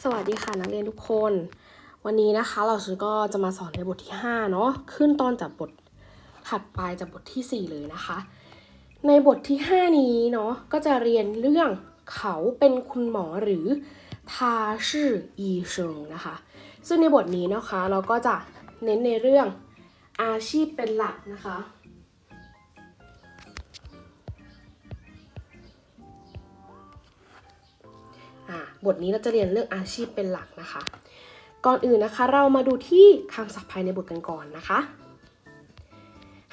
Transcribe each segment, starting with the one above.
สวัสดีค่ะนักเรียนทุกคน วันนี้นะคะเราชื่อก็จะมาสอนในบทที่ 5 เนาะขึ้นตอนจากบทถัดไปจากบททีสี่ 4 เลยนะคะ ในบทที่ 5 นี้เนาะก็จะเรียนเรื่องเขาเป็นคุณหมอหรือทาชื่ออีเชิงนะคะ ซึ่งในบทนี้นะคะเราก็จะเน้นในเรื่องอาชีพเป็นหลักนะคะ บทนี้เราจะเรียนเรื่องอาชีพเป็นหลักนะคะ ก่อนอื่นนะคะ เรามาดูที่คำศัพท์ภายในบทกันก่อนนะคะ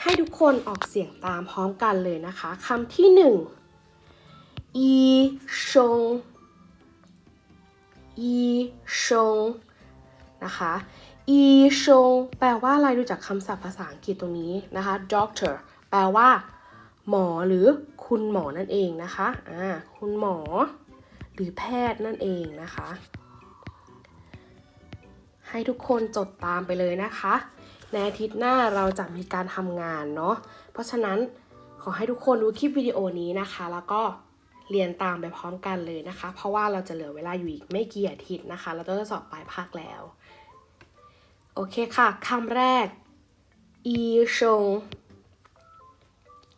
ให้ทุกคนออกเสียงตามพร้อมกันเลยนะคะคำที่หนึ่งอีชงอีชงนะคะอีชงแปลว่าอะไรดูจากคำศัพท์ภาษาอังกฤษตรงนี้นะคะ doctor แปลว่า หมอหรือคุณหมอนั่นเองนะคะอ่าคุณหมอ หรือแพทย์นั่นเองนะคะ ให้ทุกคนจดตามไปเลยนะคะ ในอาทิตย์หน้าเราจะมีการทำงานเนาะเพราะฉะนั้นขอให้ทุกคนดูคลิปวิดีโอนี้นะคะ แล้วก็เรียนตามไปพร้อมกันเลยนะคะ เพราะว่าเราจะเหลือเวลาอยู่อีกไม่กี่อาทิตย์นะคะ เราต้องจะสอบปลายภาคแล้ว โอเคค่ะคำแรกอีชง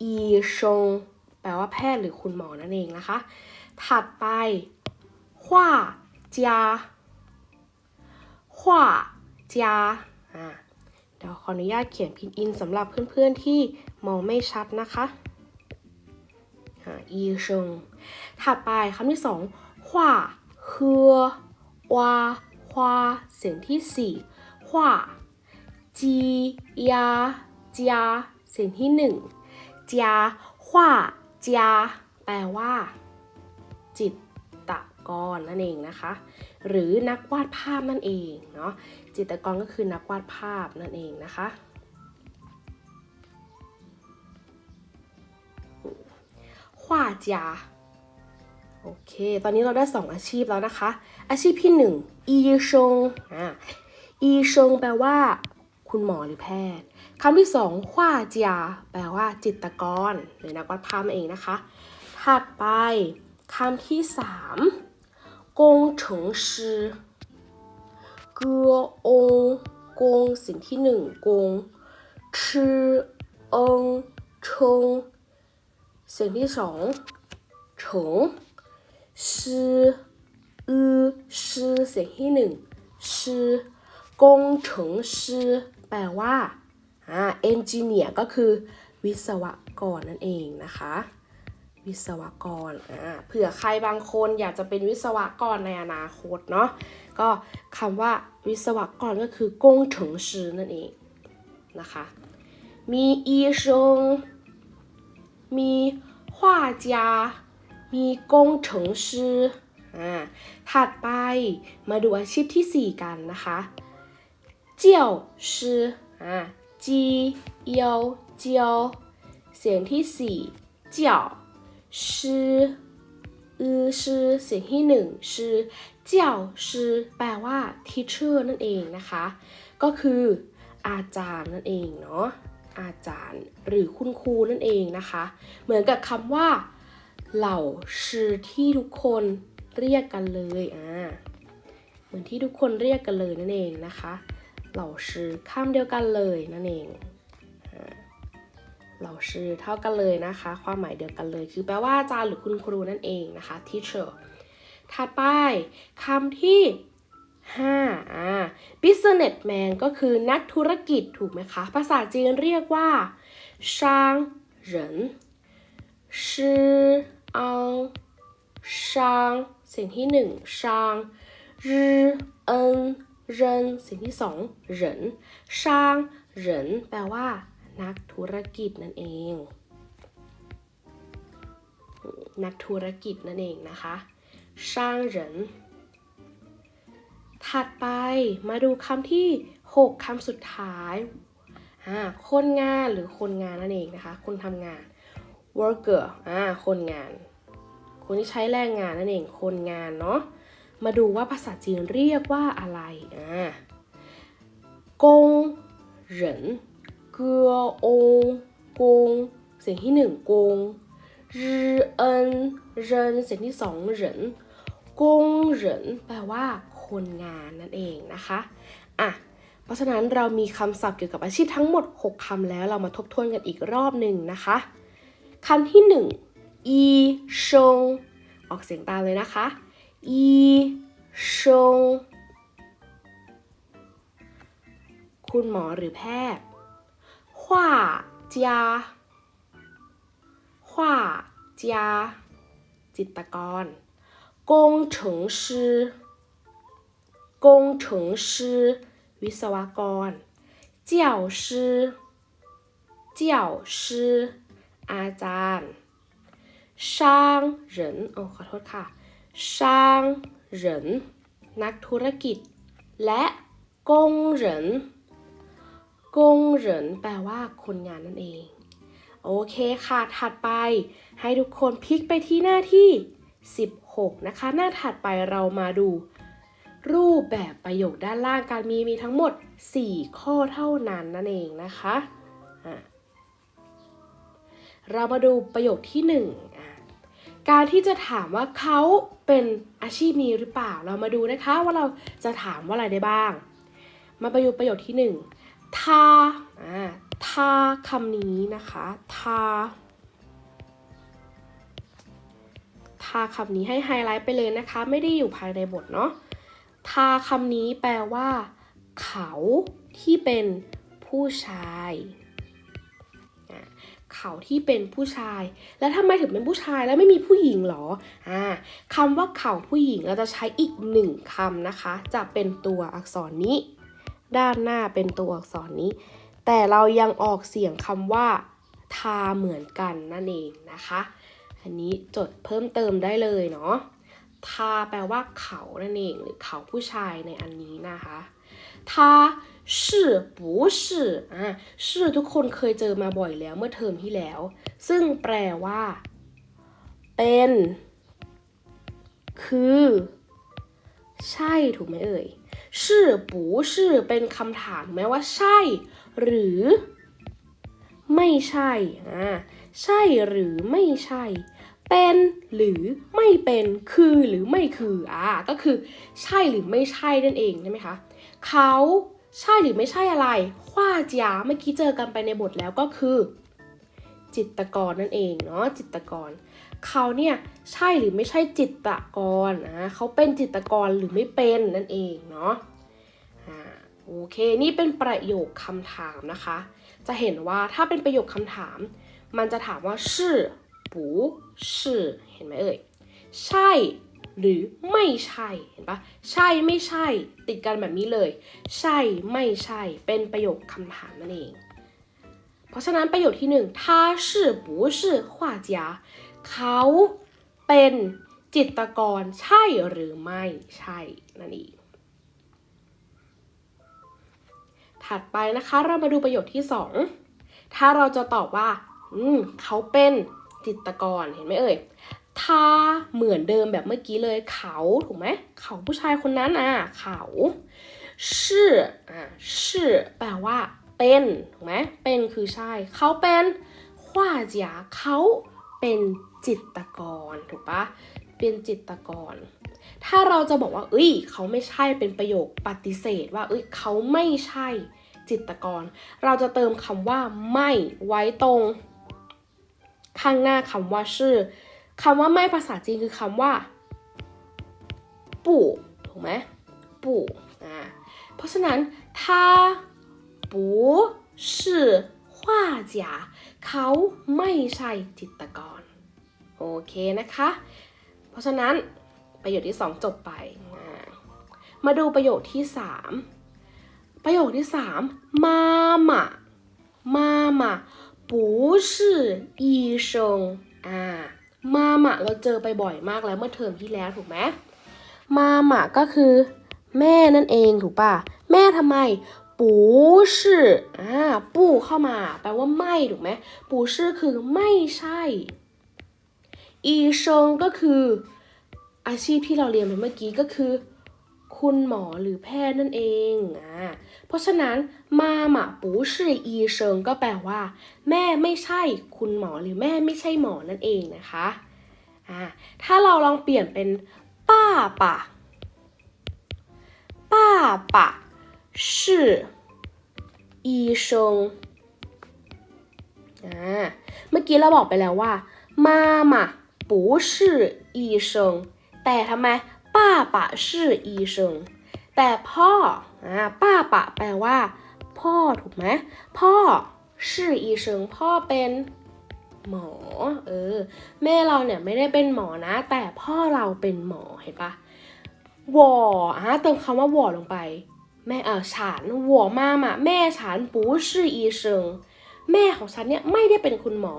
อีชงแปลว่าแพทย์หรือคุณหมอนั่นเองนะคะ ถัดไปขวาจาขวาจาอ่าเดี๋ยวขออนุญาตเขียนพินอินสำหรับเพื่อนๆที่มองไม่ชัดนะคะอีชงถัดไปคำที่สองขวาเืวาควาเสียงที่สี่ขวาจียาจียาเสียงที่หนึ่งจียาขวาจยาแปลว่า จิตตะกอนนั่นเองนะคะ หรือนักวาดภาพนั่นเองเนาะจิตตะกอนก็คือนักวาดภาพนั่นเองนะคะ ขวาจาโอเค ตอนนี้เราได้ 2 อาชีพแล้วนะคะ อาชีพที่1อีชงอ่าอีชงแปลว่า คุณหมอหรือแพทย์คำที่2ขวาจาแปลว่าจิตกร หรือนักวาดภาพเองนะคะ ถัดไป คำที่สามกงเฉิงชื่อเกือองกงสิ่งที่หนึ่งกงชื่อองชงเสียงที่สองเฉิงชื่ออือชื่อสียงที่หนึ่งชื่อกงเฉิงชื่อแปลว่าอ่าเอนจิเนียร์ก็คือวิศวกรนั่นเองนะคะ วิศวกรอ่าเผื่อใครบางคนอยากจะเป็นวิศวกรในอนาคตเนาะก็คำว่าวิศวกรก็คือกงเฉิงชื่อนั่นเองนะคะมีอีชงมี画家มีกงเฉิงชื่ออ่าถัดไปมาดูอาชีพที่ 4 กันนะคะเจียวชื่ออ่าจีเยวเจียวเสียงที่สี่เจียว ชื่ออือชื่อเสียงที่หนึ่งชื่อเจียวชื่อแปลว่า teacher นั่นเองนะคะ ก็คืออาจารย์นั่นเองเนาะอาจารย์หรือคุณครูนั่นเองนะคะ เหมือนกับคำว่า เหล่าชื่อที่ทุกคนเรียกกันเลยอ่าเหมือนที่ทุกคนเรียกกันเลยนั่นเองนะคะ เหล่าชื่อคำเดียวกันเลยนั่นเอง เหล่าชื่อเท่ากันเลยนะคะ ความหมายเดียวกันเลย คือแปลว่าอาจารย์หรือคุณครูนั่นเองนะคะ teacher ถัดไปคำที่5อ่า businessman ก็คือนักธุรกิจถูกไหมคะ ภาษาจีนเรียกว่าช่างเหรินชื่ออังช่างสียงที่หนึ่งช่างรือเอินเรินสียงที่สองเหรินช่างเหรินแปลว่า นักธุรกิจนั่นเอง นักธุรกิจนั่นเองนะคะช่างเหรินถัดไปมาดูคำที่ 6คำสุดท้ายอ่าคนงานหรือคนงานนั่นเองนะคะ คนทำงาน worker อ่าคนงาน คนที่ใช้แรงงานนั่นเอง คนงานเนาะ มาดูว่าภาษาจีนเรียกว่าอะไร อ่ากงเหริน เกือองกงเสียงที่หนึ่งกงรืเอินเรินเสียงที่สองเหรินกงเหรินแปลว่าคนงานนั่นเองนะคะอะเพราะฉะนั้นเรามีคำศัพท์เกี่ยวกับอาชีพทั้งหมด 6คำแล้วเรามาทบทวนกันอีกรอบหนึ่งนะคะคำที่1อีชงออกเสียงตามเลยนะคะอีชงคุณหมอหรือแพทย์ 画家画家จิตรกร工程师工程师วิศวกร教师教师อาจารย์商人โอ้ขอโทษค่ะ商人นักธุรกิจ และกงเหริน กงเหรินแปลว่าคนงานนั่นเอง โอเคค่ะ ถัดไป ให้ทุกคนพลิกไปที่หน้าที่ 16 นะคะ หน้าถัดไปเรามาดู รูปแบบประโยคด้านล่างการมีมีทั้งหมด 4 ข้อเท่านั้นนั่นเองนะคะอะเรามาดูประโยคที่1อะการที่จะถามว่าเขาเป็นอาชีพนี้หรือเปล่า เรามาดูนะคะว่าเราจะถามว่าอะไรได้บ้าง มาประโยคประโยคที่ 1 ทาอ่าทาคำนี้นะคะทาทาคำนี้ให้ไฮไลท์ไปเลยนะคะ ไม่ได้อยู่ภายในบทเนาะทาคำนี้แปลว่า เขาที่เป็นผู้ชายอะเขาที่เป็นผู้ชาย แล้วทำไมถึงเป็นผู้ชายแล้วไม่มีผู้หญิงหรออ่าคำว่าเขาผู้หญิงเราจะใช้อีกหนึ่งคำนะคะ จะเป็นตัวอักษรนี้ ด้านหน้าเป็นตัวอักษรนี้ แต่เรายังออกเสียงคำว่า ทาเหมือนกันนั่นเองนะคะ อันนี้จดเพิ่มเติมได้เลยเนาะทาแปลว่าเขานั่นเองหรือเขาผู้ชายในอันนี้นะคะทาชื่อปูชื่ออะชื่อทุกคนเคยเจอมาบ่อยแล้วเมื่อเทอมที่แล้ว ซึ่งแปลว่า เป็น คือ ใช่ถูกไหมเอ่ย ชื่อปูชื่อเป็นคำถามไหมว่าใช่ หรือ ไม่ใช่อ่าใช่หรือไม่ใช่ เป็นหรือไม่เป็นคือหรือไม่คืออ่าก็คือ ใช่หรือไม่ใช่นั่นเองใช่ไหมคะเขาใช่หรือไม่ใช่อะไร ขว้าจีาเมื่อกี้เจอกันไปในบทแล้วก็คือ จิตรกรนั่นเองเนาะจิตรกร เขาเนี่ยใช่หรือไม่ใช่จิตรกรอ่าเขาเป็นจิตรกรหรือไม่เป็นนั่นเองเนาะอ่าโอเคนี่เป็นประโยคคำถามนะคะ จะเห็นว่าถ้าเป็นประโยคคำถาม มันจะถามว่า是不是เห็นไหมเอ่ย ใช่ หรือไม่ใช่ เห็นปะใช่ไม่ใช่ ติดกันแบบนี้เลย ใช่ไม่ใช่ เป็นประโยคคำถามนั่นเอง เพราะฉะนั้นประโยคที่หนึ่ง他是不是画家เขาเป็นจิตรกรใช่หรือไม่ใช่นั่นเอง ถัดไปนะคะเรามาดูประโยคที่สอง ถ้าเราจะตอบว่า อืม เขาเป็นจิตรกร เห็นไหมเอ่ยถ้าเหมือนเดิมแบบเมื่อกี้เลย เขา ถูกไหม เขาผู้ชายคนนั้นอ่ะ เขาชื่ออ่าชื่อแปลว่า เป็นถูกไหมเป็นคือใช่ เขาเป็นขว้าจาเขาเป็นจิตกรถูกปะเป็นจิตกร ถ้าเราจะบอกว่า เอ้ย เขาไม่ใช่เป็นประโยคปฏิเสธ ว่าเอ้ยเขาไม่ใช่จิตกร เราจะเติมคำว่าไม่ไว้ตรง ข้างหน้าคำว่าชื่อคำว่าไม่ภาษาจีนคือคำว่าปู่ถูกไหมปู่อ่าเพราะฉะนั้นถ้า ปูชื่อว่าจาเขาไม่ใช่จิตรกร โอเคนะคะ เพราะฉะนั้นประโยคที่ 2 จบไป มาดูประโยคที่ 3 ประโยคที่ 3 มาหมะมาหมะปูชื่ออีชงอ่ามาหมะเราเจอไปบ่อยมากแล้วเมื่อเทอมที่แล้วถูกไหมมาหมะก็คือ แม่นั่นเองถูกป่ะ แม่ทำไม ปูชื่ออ่าปูเข้ามา แปลว่าไม่ถูกไหมปูชื่อคือไม่ใช่ อีเชิงก็คือ อาชีพที่เราเรียนไปเมื่อกี้ก็คือ คุณหมอหรือแพทย์นั่นเองอ่าเพราะฉะนั้นมาหมาปูชื่ออีเชิงก็แปลว่า แม่ไม่ใช่คุณหมอหรือแม่ไม่ใช่หมอนั่นเองนะคะอ่าถ้าเราลองเปลี่ยนเป็นป้าป่ะ爸爸是医生อ่าเมื่อกี้เราบอกไปแล้วว่ามามา不是医生แต่ทำไมป้าปะ是医生แต่พ่ออ่าป้าปะแปลว่า พ่อถูกไหมพ่อ是医生พ่อเป็นหมอ เออ แม่เราเนี่ยไม่ได้เป็นหมอนะ แต่พ่อเราเป็นหมอเห็นปะวออ่ะเติมคำว่าวอลงไป แม่เออฉันหัวมามาแม่ฉันปูชื่ออีเซิแม่ของฉันเนี่ยไม่ได้เป็นคุณหมอ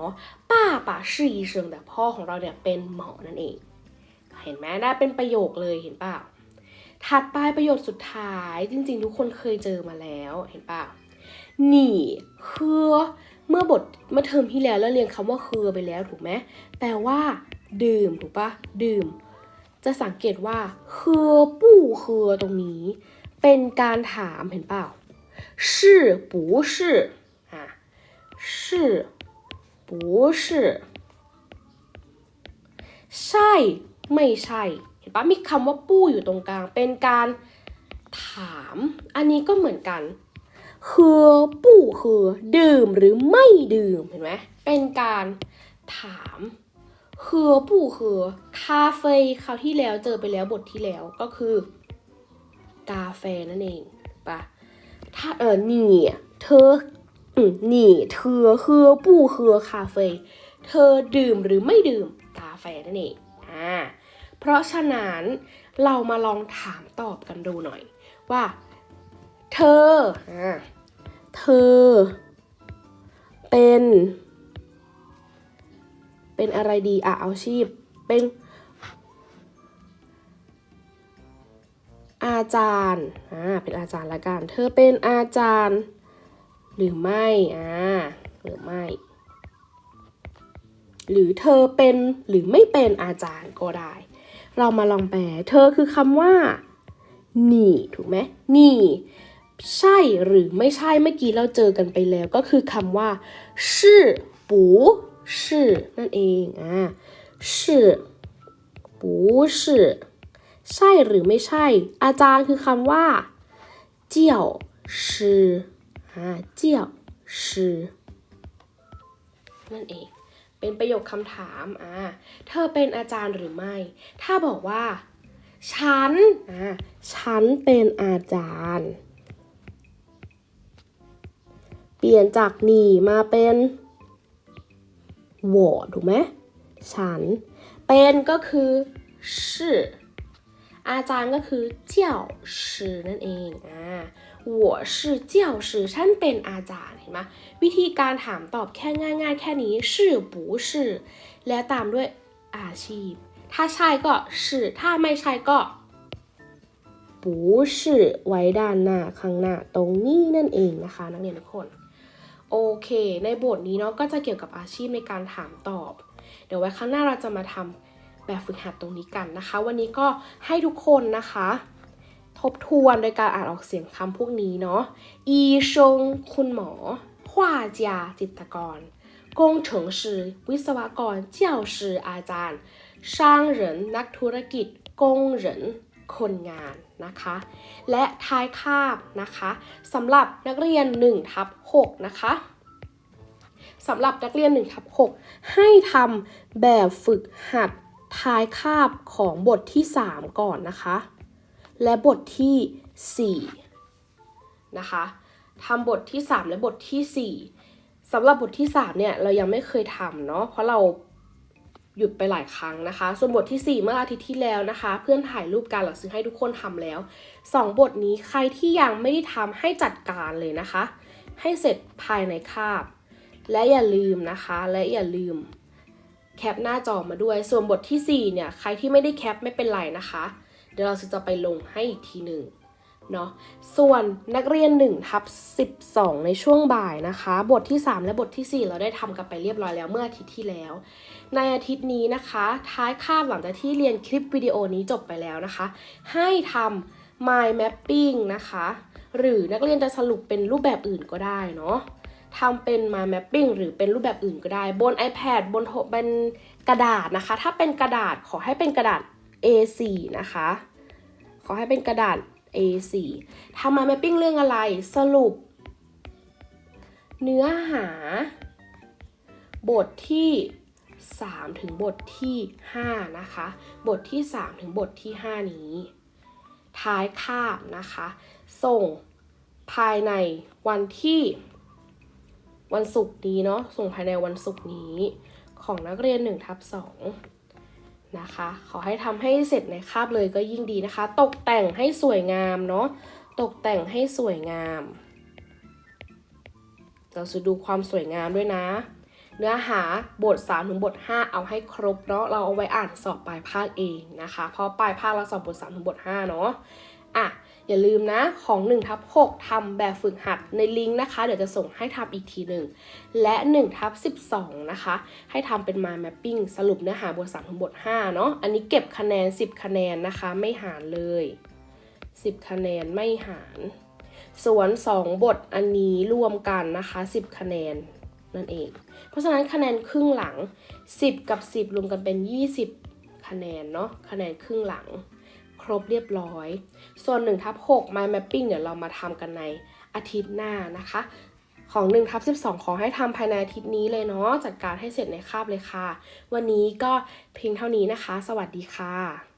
ป้าป่าชื่แต่พ่อของเราเนี่ยเป็นหมอนั่นเอง เห็นไหมนะเป็นประโยคเลยเห็นเปล่าถัดไปประโยชน์สุดท้ายจริงๆ ทุกคนเคยเจอมาแล้วเห็นเปล่าหนี่คือเมื่อบทเมื่อเทอมที่แล้วเราเรียนคำว่าคือไปแล้วถูกไหมแปลว่า ดื่มถูกปะดื่ม จะสังเกตว่าคือปู่คือตรงนี้ เป็นการถามเห็นเปล่า是不是อ่ะ是不是ใช่ไม่ใช่ เห็นปะมีคำว่าปู้อยู่ตรงกลาง เป็นการถาม อันนี้ก็เหมือนกันเฮือปู้เฮือดื่มหรือไม่ดื่ม เห็นไหม เป็นการถามเฮือปู้เฮือคาเฟ่คราวที่แล้วเจอไปแล้วบทที่แล้วก็คือ กาแฟนั่นเองปะถ้าเออนี่เธออืมนี่เธอเฮือปู้เฮือคาเฟ่เธอดื่มหรือไม่ดื่มกาแฟนั่นเองอ่าเพราะฉะนั้นเรามาลองถามตอบกันดูหน่อย ว่า เธออ่าเธอ เป็น เป็นอะไรดีอะเอาชีพ เป็น อาจารย์อ่าเป็นอาจารย์ละกัน เธอเป็นอาจารย์ หรือไม่อ่าหรือไม่ หรือเธอเป็นหรือไม่เป็นอาจารย์ก็ได้ เรามาลองแปล เธอคือคำว่า นี่ ถูกไหมนี่ ใช่หรือไม่ใช่เมื่อกี้เราเจอกันไปแล้ว ก็คือคำว่าชื่อปู่ชื่อนั่นเองอ่าชื่อปู่ชื่อ ใช่หรือไม่ใช่ อาจารย์คือคำว่า เจียวชื่ออ่าเจียวชื่อนั่นเอง เป็นประโยคคำถามอ่าเธอเป็นอาจารย์หรือไม่ ถ้าบอกว่า ฉันอ่าฉันเป็นอาจารย์ เปลี่ยนจากหนีมาเป็น我ถูกไหมฉัน เป็นก็คือ是 อาจารย์ก็คือเจ้าสือนั่นเองอ่าหัวฉันเป็นอาจารย์เห็นไหมวิธีการถามตอบแค่ง่ายๆ แค่นี้ชื่อปูชือแล้วตามด้วยอาชีพ ถ้าใช่ก็ช่ถ้าไม่ใช่ก็ปูชือไว้ด้านหน้าข้างหน้าตรงนี้นั่นเองนะคะ นักเรียนทุกคนโอเค ในบทนี้เนาะก็จะเกี่ยวกับอาชีพในการถามตอบ เดี๋ยวไว้ครั้งหน้าเราจะมาทำ แบบฝึกหัดตรงนี้กันนะคะ วันนี้ก็ให้ทุกคนนะคะ ทบทวนโดยการอ่านออกเสียงคำพวกนี้เนาะอีชงคุณหมอ画家จิตรกรกงเฉิงชื่อวิศวกรเจ้าชืออาจารย์ช่างเหรินนักธุรกิจกงเหรินคนงานนะคะ และท้ายคาบนะคะสำหรับนักเรียน1ทับ6นะคะสำหรับนักเรียน1ทับ6ให้ทำแบบฝึกหัด ท้ายคาบของบทที่ 3 ก่อนนะคะ และบทที่ 4 นะคะทำบทที่ 3 และบทที่ 4สำหรับบทที่ 3 เนี่ย เรายังไม่เคยทำเนาะเพราะเราหยุดไปหลายครั้งนะคะ ส่วนบทที่ 4 เมื่ออาทิตย์ที่แล้วนะคะ เพื่อนถ่ายรูปกันหลังซื้อให้ทุกคนทำแล้ว 2 บทนี้ใครที่ยังไม่ได้ทำให้จัดการเลยนะคะ ให้เสร็จภายในคาบ และอย่าลืมนะคะ และอย่าลืม แคปหน้าจอมาด้วย ส่วนบทที่ 4 เนี่ย ใครที่ไม่ได้แคปไม่เป็นไรนะคะ เดี๋ยวเราจะไปลงให้อีกทีหนึ่งเนาะ ส่วนนักเรียน1ทับ12 ในช่วงบ่ายนะคะ บทที่ 3 และบทที่ 4 เราได้ทำกันไปเรียบร้อยแล้วเมื่ออาทิตย์ที่แล้ว ในอาทิตย์นี้นะคะ ท้ายคาบหลังจากที่เรียนคลิปวิดีโอนี้จบไปแล้วนะคะ ให้ทำ mind mapping นะคะ หรือนักเรียนจะสรุปเป็นรูปแบบอื่นก็ได้เนาะ ทำเป็น mind mapping หรือเป็นรูปแบบอื่นก็ได้ บน iPad บนโทเป็นกระดาษนะคะ ถ้าเป็นกระดาษขอให้เป็นกระดาษ A4 นะคะ ขอให้เป็นกระดาษ A4 ทำ mind mapping เรื่องอะไรสรุป เนื้อหา บทที่ 3 ถึงบทที่ 5 นะคะ บทที่ 3 ถึงบทที่ 5 นี้ ท้ายคาบนะคะ ส่งภายในวันที่ วันศุกร์นี้เนาะส่งภายในวันศุกร์นี้ของนักเรียน1ทับ2นะคะ ขอให้ทำให้เสร็จในคาบเลยก็ยิ่งดีนะคะ ตกแต่งให้สวยงามเนาะตกแต่งให้สวยงาม เราจะดูความสวยงามด้วยนะ เนื้อหาบท3ถึงบท 5 เอาให้ครบเนาะเราเอาไว้อ่านสอบปลายภาคเองนะคะ เพราะปลายภาคเราสอบบท3ถึงบท 5 เนาะอะ อย่าลืมนะของ1ทับ6ทำแบบฝึกหัดในลิงก์นะคะ เดี๋ยวจะส่งให้ทำอีกทีหนึ่ง และ1ทับ12 นะคะ ให้ทำเป็น mind mapping สรุปเนื้อหาบท3ถึงบท5เนาะอันนี้เก็บคะแนน 10 คะแนนนะคะ ไม่หารเลย 10 คะแนนไม่หาร ส่วน 2 บทอันนี้รวมกันนะคะ 10 คะแนนนั่นเอง เพราะฉะนั้นคะแนนครึ่งหลัง 10 กับ 10 รวมกันเป็น 20 คะแนนเนาะคะแนนครึ่งหลัง ครบเรียบร้อย ส่วน1ทับ6 mind mapping เดี๋ยวเรามาทำกันในอาทิตย์หน้านะคะ ของ1ทับ12 ขอให้ทำภายในอาทิตย์นี้เลยเนาะจัดการให้เสร็จในคาบเลยค่ะ วันนี้ก็เพียงเท่านี้นะคะ สวัสดีค่ะ